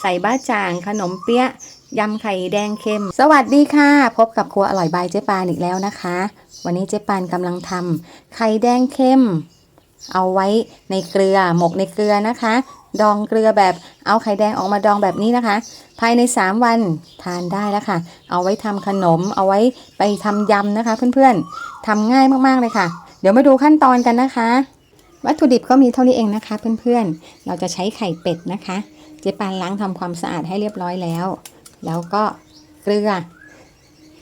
ใส่บ้าจ่าง ขนมเปี๊ยะยำไข่แดงเค็ม สวัสดีค่ะ พบกับครัวอร่อยบายเจ๊ปานอีกแล้วนะคะ วันนี้เจ๊ปานกำลังทำไข่แดงเค็ม เอาไว้ในเกลือหมกในเกลือนะคะ ดองเกลือแบบเอาไข่แดงออกมาดองแบบนี้นะคะ ภายใน 3 วันทานได้แล้วค่ะ เอาไว้ทำขนม เอาไว้ไปทำยำนะคะ เพื่อนๆทำง่ายมากๆเลยค่ะ เดี๋ยวมาดูขั้นตอนกันนะคะ วัตถุดิบก็มีเท่านี้เองนะคะ เพื่อนๆ เราจะใช้ไข่เป็ดนะคะ เจ๊ปานล้างทำความสะอาดให้เรียบร้อยแล้ว แล้วก็เกลือ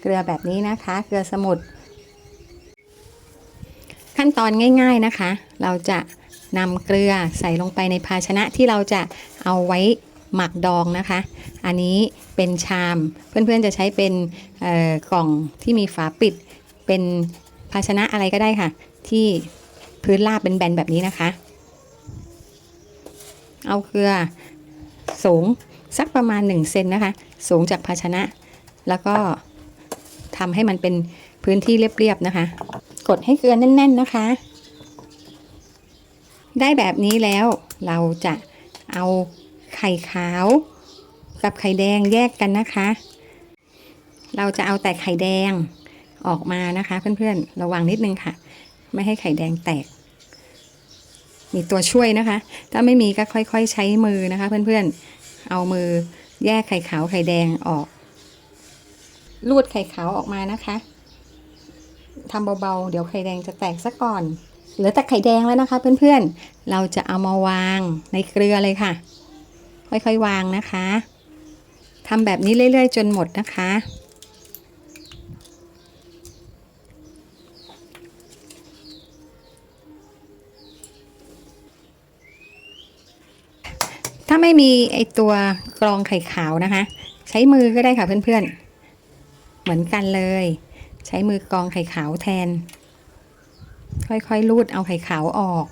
เกลือแบบนี้นะคะ เกลือสมุทรขั้นตอนง่าย ๆนะคะ เราจะนำเกลือใส่ลงไปในภาชนะที่เราจะเอาไว้หมักดองนะคะ อันนี้เป็นชาม เพื่อนๆจะใช้เป็นกล่องที่มีฝาปิด เป็นภาชนะอะไรก็ได้ค่ะ ที่พื้นราบเป็นแบนแบบนี้นะคะ เอาเกลือ สูงสักประมาณ1เซนนะคะ สูงจากภาชนะ แล้วก็ทำให้มันเป็นพื้นที่เรียบๆนะคะ กดให้เกลือแน่น ๆนะคะ ได้แบบนี้แล้วเราจะเอาไข่ขาวกับไข่แดงแยกกันนะคะ เราจะเอาแต่ไข่แดงออกมานะคะเพื่อนๆ ระวังนิดนึงค่ะ ไม่ให้ไข่แดงแตก มีตัวช่วยนะคะ ถ้าไม่มีก็ค่อยๆ ใช้มือนะคะเพื่อนๆ เอามือแยกไข่ขาวไข่แดงออก ลูดไข่ขาวออกมานะคะทำเบาๆ เดี๋ยวไข่แดงจะแตกซะก่อน เหลือแต่ไข่แดงแล้วนะคะ เพื่อนๆ เราจะเอามาวางในเกลือเลยค่ะ ค่อยๆวางนะคะทำแบบนี้เรื่อยๆ จนหมดนะคะ ถ้าไม่มีไอตัวกรองไข่ขาวนะคะ ใช้มือก็ได้ค่ะเพื่อนๆ เหมือนกันเลย ใช้มือกรองไข่ขาวแทน ค่อยๆลูดเอาไข่ขาวออก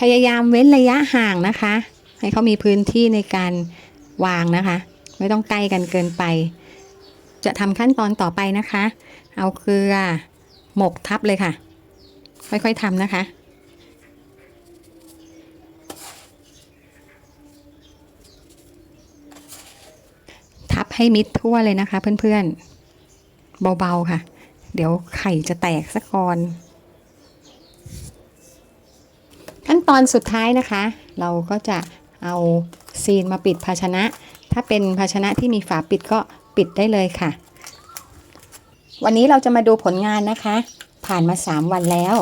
พยายามเว้นระยะห่างนะคะ ให้เขามีพื้นที่ในการวางนะคะ ไม่ต้องใกล้กันเกินไป จะทำขั้นตอนต่อไปนะคะ เอาเกลือหมกทับเลยค่ะ ค่อยๆทำนะคะทับให้มิดทั่วเลยนะคะเพื่อนๆ เบาๆค่ะ เดี๋ยวไข่จะแตกสักก่อน ขั้นตอนสุดท้ายนะคะ เราก็จะเอาซีนมาปิดภาชนะ ถ้าเป็นภาชนะที่มีฝาปิดก็ปิดได้เลยค่ะ วันนี้เราจะมาดูผลงานนะคะ ผ่านมา 3 วันแล้ว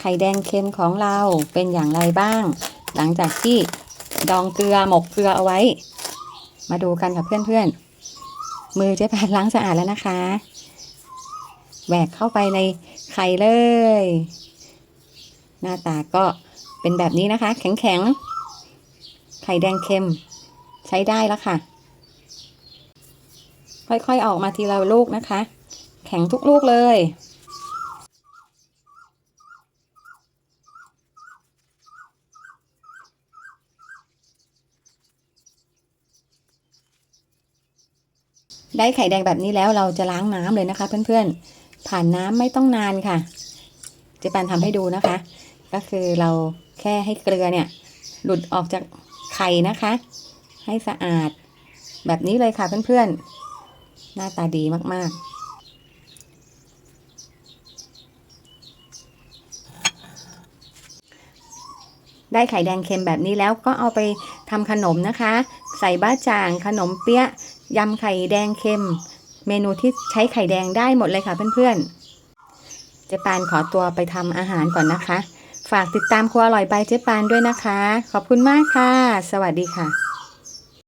ไข่แดงเค็มของเราเป็นอย่างไรบ้าง หลังจากที่ดองเกลือหมกเกลือเอาไว้ มาดูกันค่ะเพื่อนๆ มือเจ๊แพนล้างสะอาดแล้วนะคะแหวกเข้าไปในไข่เลย หน้าตาก็เป็นแบบนี้นะคะ แข็งๆ ไข่แดงเค็ม ใช้ได้แล้วค่ะ ค่อยๆออกมาทีละลูกนะคะ แข็งทุกลูกเลยได้ไข่แดงแบบนี้แล้วเราจะล้างน้ำเลยนะคะ เพื่อนๆ ผ่านน้ำไม่ต้องนานค่ะ เจ๊ปนทำให้ดูนะคะ ก็คือเราแค่ให้เกลือเนี่ย หลุดออกจากไข่นะคะ ให้สะอาดแบบนี้เลยค่ะเพื่อนๆ หน้าตาดีมาก ๆได้ไข่แดงเค็มแบบนี้แล้วก็เอาไปทำขนมนะคะ ใส่บ้าจ่างขนมเปี๊ยะยำไข่แดงเค็ม เมนูที่ใช้ไข่แดงได้หมดเลยค่ะเพื่อนๆ เจ๊ปานขอตัวไปทำอาหารก่อนนะคะ ฝากติดตามครัวอร่อยบเจ๊ปานด้วยนะคะ ขอบคุณมากค่ะ สวัสดีค่ะ